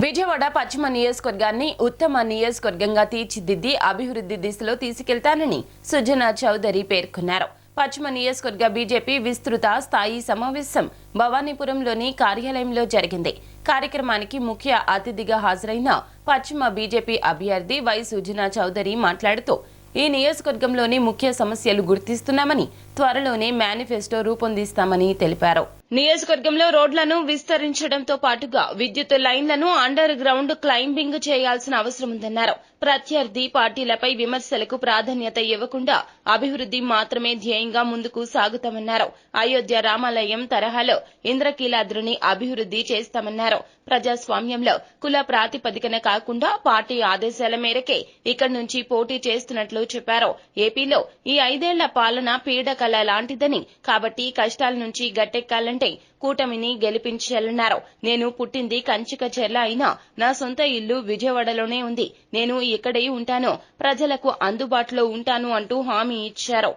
విజయవాడ పశ్చిమ నియోజకవర్గాన్ని ఉత్తమ నియోజకవర్గంగా తీర్చిదిద్ది అభివృద్ధి దిశలో తీసుకెళ్తానని సుజనా చౌదరి పేర్కొన్నారు. పశ్చిమ నియోజకవర్గ బీజేపీ విస్తృత స్థాయి సమావేశం భవానీపురంలోని కార్యాలయంలో జరిగింది. కార్యక్రమానికి ముఖ్య అతిథిగా హాజరైన పశ్చిమ బీజేపీ అభ్యర్థి వై సుజనా చౌదరి మాట్లాడుతూ ఈ నియోజకవర్గంలోని ముఖ్య సమస్యలు గుర్తిస్తున్నామని త్వరలోనే మేనిఫెస్టో రూపొందిస్తామని తెలిపారు. నియోజకవర్గంలో రోడ్లను విస్తరించడంతో పాటుగా విద్యుత్ లైన్లను అండర్ గ్రౌండ్ క్లైంబింగ్ చేయాల్సిన అవసరం ఉందన్నారు. ప్రత్యర్థి పార్టీలపై విమర్శలకు ప్రాధాన్యత ఇవ్వకుండా అభివృద్ధి మాత్రమే ధ్యేయంగా ముందుకు సాగుతామన్నారు. అయోధ్య రామాలయం తరహాలో ఇంద్రకీలాద్రిని అభివృద్ధి చేస్తామన్నారు. ప్రజాస్వామ్యంలో కుల ప్రాతిపదికన కాకుండా పార్టీ ఆదేశాల మేరకే ఇక్కడి నుంచి పోటీ చేస్తున్నట్లు చెప్పారు. ఏపీలో ఈ ఐదేళ్ళ పాలన పీడకల లాంటిదని కాబట్టి కష్టాల నుంచి గట్టెక్కాలంటే కూటమిని గెలిపించాలన్నారు. నేను పుట్టింది కంచిక చెర్ల అయినా నా సొంత ఇల్లు విజయవాడలోనే ఉంది. నేను ఇక్కడే ఉంటాను. ప్రజలకు అందుబాటులో ఉంటాను అంటూ హామీ ఇచ్చారు.